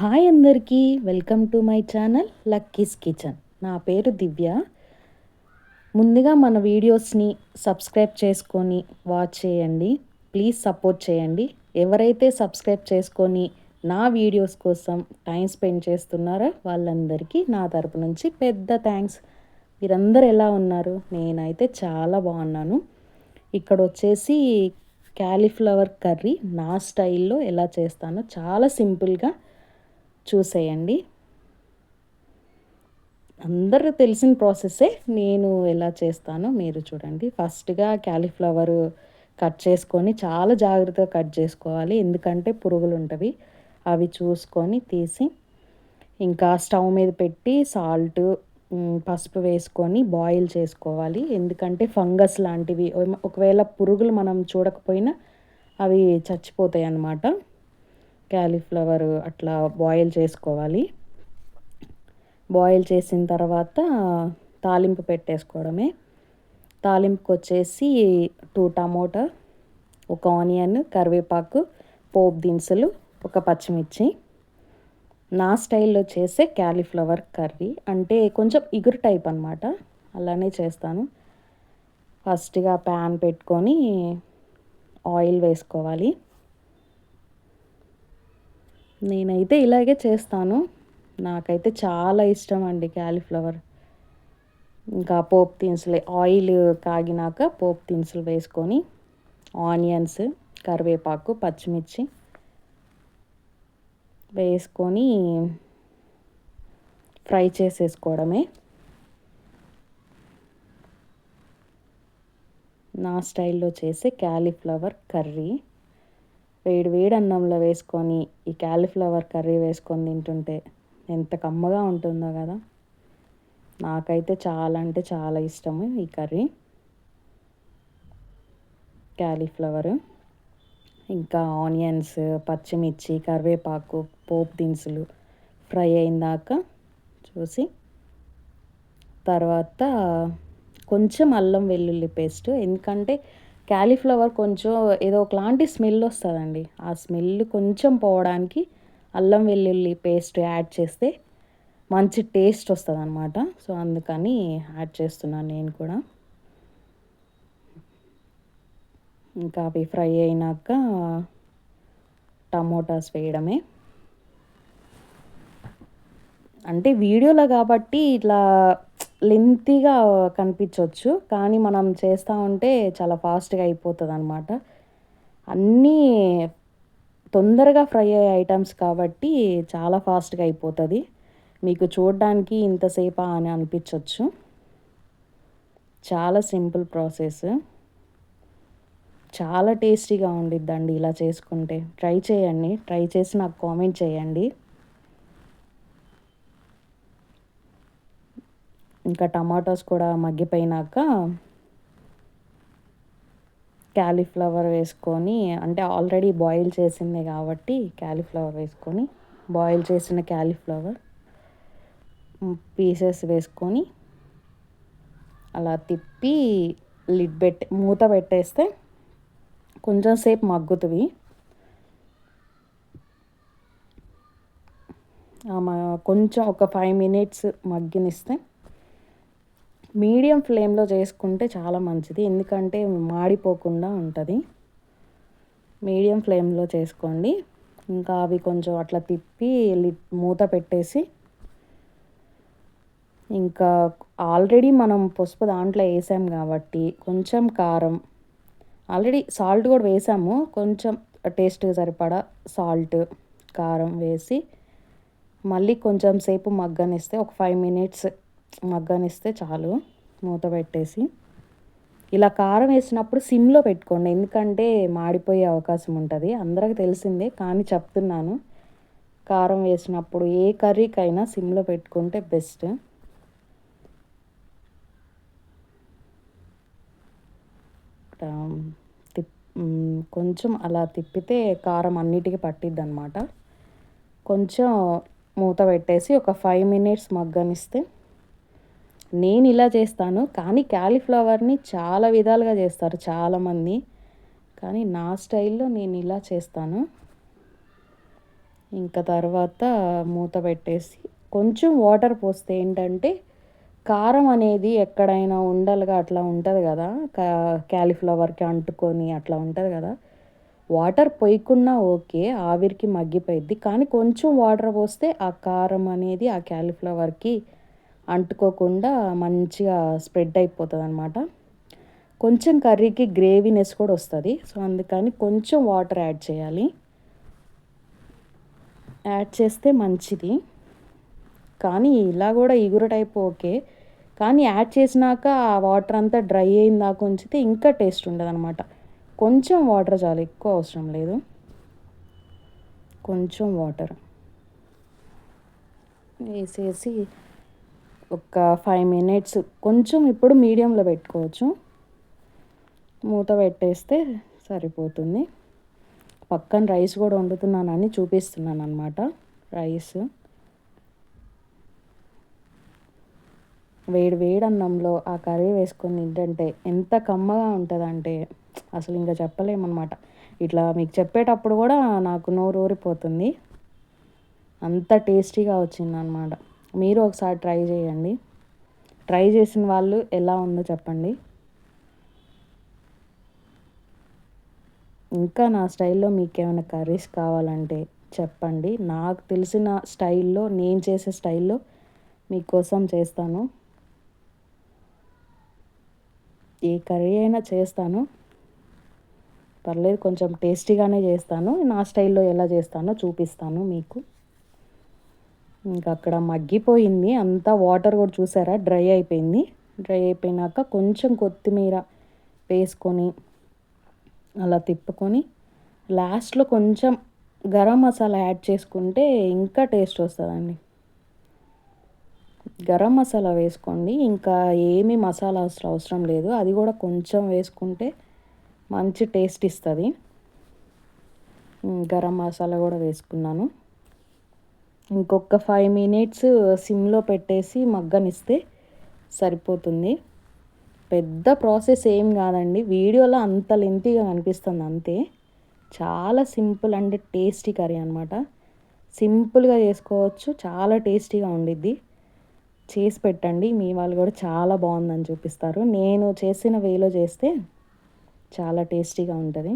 Hi అందరికీ welcome to my channel Lucky's kitchen. నా పేరు దివ్య. ముందుగా మన వీడియోస్ని సబ్స్క్రైబ్ చేసుకొని వాచ్ చేయండి. ప్లీజ్ సపోర్ట్ చేయండి. ఎవరైతే సబ్స్క్రైబ్ చేసుకొని నా వీడియోస్ కోసం టైం స్పెండ్ చేస్తున్నారో వాళ్ళందరికీ నా తరపు నుంచి పెద్ద థ్యాంక్స్. మీరందరూ ఎలా ఉన్నారు? నేనైతే చాలా బాగున్నాను. ఇక్కడ వచ్చేసి క్యాలీఫ్లవర్ కర్రీ నా స్టైల్లో ఎలా చేస్తానో చాలా సింపుల్గా చూసేయండి. అందరూ తెలిసిన ప్రాసెస్సే నేను ఎలా చేస్తానో మీరు చూడండి. ఫస్ట్గా క్యాలీఫ్లవర్ కట్ చేసుకొని చాలా జాగ్రత్తగా కట్ చేసుకోవాలి. ఎందుకంటే పురుగులు ఉంటవి. అవి చూసుకొని తీసి ఇంకా స్టవ్ మీద పెట్టి సాల్ట్ పసుపు వేసుకొని బాయిల్ చేసుకోవాలి. ఎందుకంటే ఫంగస్ లాంటివి ఒకవేళ పురుగులు మనం చూడకపోయినా అవి చచ్చిపోతాయి అన్నమాట క్యాలీఫ్లవర్ అట్లా బాయిల్ చేసుకోవాలి. బాయిల్ చేసిన తర్వాత తాలింపు పెట్టేసుకోవడమే. తాలింపుకి వచ్చేసి టూ టమోటా ఒక ఆనియన్ కరివేపాకు పోపు దినుసులు ఒక పచ్చిమిర్చి. నా స్టైల్లో చేసే క్యాలీఫ్లవర్ కర్రీ అంటే కొంచెం ఇగురు టైప్ అనమాట అలానే చేస్తాను. ఫస్ట్గా ప్యాన్ పెట్టుకొని ఆయిల్ వేసుకోవాలి. నేనైతే ఇలాగే చేస్తాను. నాకైతే చాలా ఇష్టం అండి క్యాలీఫ్లవర్. ఇంకా పోపు దినుసులు ఆయిల్ కాగినాక పోపు దినుసులు వేసుకొని ఆనియన్స్ కరివేపాకు పచ్చిమిర్చి వేసుకొని ఫ్రై చేసేసుకోవడమే. నా స్టైల్లో చేసే క్యాలీఫ్లవర్ కర్రీ. వేడి వేడి అన్నంలో వేసుకొని ఈ క్యాలీఫ్లవర్ కర్రీ వేసుకొని తింటుంటే ఎంత కమ్మగా ఉంటుందో కదా. నాకైతే చాలా అంటే చాలా ఇష్టము ఈ కర్రీ. క్యాలీఫ్లవరు. ఇంకా ఆనియన్స్ పచ్చిమిర్చి కరివేపాకు పోపు దినుసులు ఫ్రై అయిందాక చూసి తర్వాత కొంచెం అల్లం వెల్లుల్లి పేస్ట్. ఎందుకంటే క్యాలీఫ్లవర్ కొంచెం ఏదో ఒకలాంటి స్మెల్ వస్తుందండి. ఆ స్మెల్ కొంచెం పోవడానికి అల్లం వెల్లుల్లి పేస్ట్ యాడ్ చేస్తే మంచి టేస్ట్ వస్తుంది అనమాట సో అందుకని యాడ్ చేస్తున్నాను నేను కూడా. ఇంకా అవి ఫ్రై అయినాక టమోటాస్ వేయడమే. అంటే వీడియోలో కాబట్టి ఇట్లా లెంతీగా కనిపించవచ్చు కానీ మనం చేస్తూ ఉంటే చాలా ఫాస్ట్గా అయిపోతుంది అనమాట అన్నీ తొందరగా ఫ్రై అయ్యే ఐటమ్స్ కాబట్టి చాలా ఫాస్ట్గా అయిపోతుంది. మీకు చూడడానికి ఇంతసేపా అని అనిపించవచ్చు చాలా సింపుల్ ప్రాసెస్ చాలా టేస్టీగా ఉండిద్దండి ఇలా చేసుకుంటే. ట్రై చేయండి. ట్రై చేసి నాకు కామెంట్ చేయండి. ఇంకా టమాటోస్ కూడా మగ్గిపోయినాక క్యాలీఫ్లవర్ వేసుకొని అంటే ఆల్రెడీ బాయిల్ చేసింది కాబట్టి క్యాలీఫ్లవర్ వేసుకొని బాయిల్ చేసిన క్యాలీఫ్లవర్ పీసెస్ వేసుకొని అలా తిప్పి లిడ్ పెట్టి మూత పెట్టేస్తే కొంచెం సేపు మగ్గుతుంది. కొంచెం ఒక ఫైవ్ మినిట్స్ మగ్గినిస్తే మీడియం ఫ్లేమ్లో చేసుకుంటే చాలా మంచిది. ఎందుకంటే మాడిపోకుండా ఉంటుంది. మీడియం ఫ్లేమ్లో చేసుకోండి. ఇంకా అవి కొంచెం అట్లా తిప్పి మూత పెట్టేసి ఇంకా ఆల్రెడీ మనం పసుపు దాంట్లో వేసాం కాబట్టి కొంచెం కారం ఆల్రెడీ సాల్ట్ కూడా వేసాము. కొంచెం టేస్ట్ సరిపడా సాల్ట్ కారం వేసి మళ్ళీ కొంచెం సేపు మగ్గనిస్తే ఒక ఫైవ్ మినిట్స్ మగ్గనిస్తే చాలు మూత పెట్టేసి. ఇలా కారం వేసినప్పుడు సిమ్లో పెట్టుకోండి ఎందుకంటే మాడిపోయే అవకాశం ఉంటుంది. అందరికి తెలిసిందే కానీ చెప్తున్నాను. కారం వేసినప్పుడు ఏ కర్రీకైనా సిమ్లో పెట్టుకుంటే బెస్ట్. తిప్ కొంచెం అలా తిప్పితే కారం అన్నిటికీ పట్టిద్ది అనమాట కొంచెం మూత పెట్టేసి ఒక ఫైవ్ మినిట్స్ మగ్గనిస్తే నేను ఇలా చేస్తాను కానీ క్యాలీఫ్లవర్ని చాలా విధాలుగా చేస్తారు చాలామంది. కానీ నా స్టైల్లో నేను ఇలా చేస్తాను. ఇంకా తర్వాత మూత పెట్టేసి కొంచెం వాటర్ పోస్తే ఏంటంటే కారం అనేది ఎక్కడైనా ఉండలుగా అట్లా ఉంటుంది కదా క్యాలీఫ్లవర్కి అంటుకొని అట్లా ఉంటుంది కదా వాటర్ పోయకున్నా ఓకే ఆవిరికి మగ్గిపోయిద్ది. కానీ కొంచెం వాటర్ పోస్తే ఆ కారం అనేది ఆ క్యాలీఫ్లవర్కి అంటుకోకుండా మంచిగా స్ప్రెడ్ అయిపోతుంది అనమాట కొంచెం కర్రీకి గ్రేవీనెస్ కూడా వస్తుంది. సో అందుకని కొంచెం వాటర్ యాడ్ చేయాలి. యాడ్ చేస్తే మంచిది. కానీ ఇలా కూడా ఇగురు టైప్ ఓకే. కానీ యాడ్ చేసినాక ఆ వాటర్ అంతా డ్రై అయిన దాకా ఉంచితే ఇంకా టేస్ట్ ఉండదు అనమాట కొంచెం వాటర్ చాలు ఎక్కువ అవసరం లేదు. కొంచెం వాటర్. వేసేసి ఒక ఫైవ్ మినిట్స్ కొంచెం ఇప్పుడు మీడియంలో పెట్టుకోవచ్చు. మూత పెట్టేస్తే సరిపోతుంది. పక్కన రైస్ కూడా వండుతున్నానని చూపిస్తున్నాను అనమాట రైస్ వేడి వేడి అన్నంలో ఆ కర్రీ వేసుకొని తింటే ఎంత కమ్మగా ఉంటుందంటే అసలు ఇంకా చెప్పలేమన్నమాట. ఇట్లా మీకు చెప్పేటప్పుడు కూడా నాకు నోరు ఊరిపోతుంది. అంత టేస్టీగా వచ్చిందనమాట మీరు ఒకసారి ట్రై చేయండి. ట్రై చేసిన వాళ్ళు ఎలా ఉందో చెప్పండి. ఇంకా నా స్టైల్లో మీకు ఏమైనా కర్రీస్ కావాలంటే చెప్పండి. నాకు తెలిసిన స్టైల్లో నేను చేసే స్టైల్లో మీకోసం చేస్తాను. ఏ కర్రీ అయినా చేస్తాను. పర్లేదు కొంచెం టేస్టీగానే చేస్తాను. నా స్టైల్లో ఎలా చేస్తానో చూపిస్తాను మీకు. ఇంకా అక్కడ మగ్గిపోయింది. అంతా వాటర్ కూడా చూసారా? డ్రై అయిపోయింది. డ్రై అయిపోయినాక కొంచెం కొత్తిమీర వేసుకొని అలా తిప్పుకొని లాస్ట్లో కొంచెం గరం మసాలా యాడ్ చేసుకుంటే ఇంకా టేస్ట్ వస్తుందండి. గరం మసాలా వేసుకోండి. ఇంకా ఏమీ మసాలా అవసరం అవసరం లేదు. అది కూడా కొంచెం వేసుకుంటే మంచి టేస్ట్ ఇస్తుంది. గరం మసాలా కూడా వేసుకున్నాను. ఇంకొక ఫైవ్ మినిట్స్ సిమ్లో పెట్టేసి మగ్గనిస్తే సరిపోతుంది. పెద్ద ప్రాసెస్ ఏం కాదండి. వీడియోలో అంత లెంతీగా కనిపిస్తుంది అంతే. చాలా సింపుల్ అంటే టేస్టీ కర్రీ అనమాట సింపుల్గా చేసుకోవచ్చు. చాలా టేస్టీగా ఉండిద్ది. చేసి పెట్టండి. మీ వాళ్ళు కూడా చాలా బాగుందని చూపిస్తారు. నేను చేసిన వేలో చేస్తే చాలా టేస్టీగా ఉంటుంది.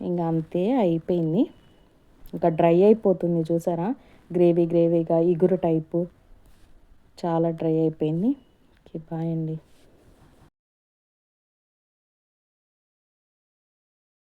ఇంకా అంతే అయిపోయింది. ఇంకా డ్రై అయిపోతుంది చూసారా? గ్రేవీ గ్రేవీగా ఇగురు టైపు. చాలా డ్రై అయిపోయింది. బాయ్ అండి.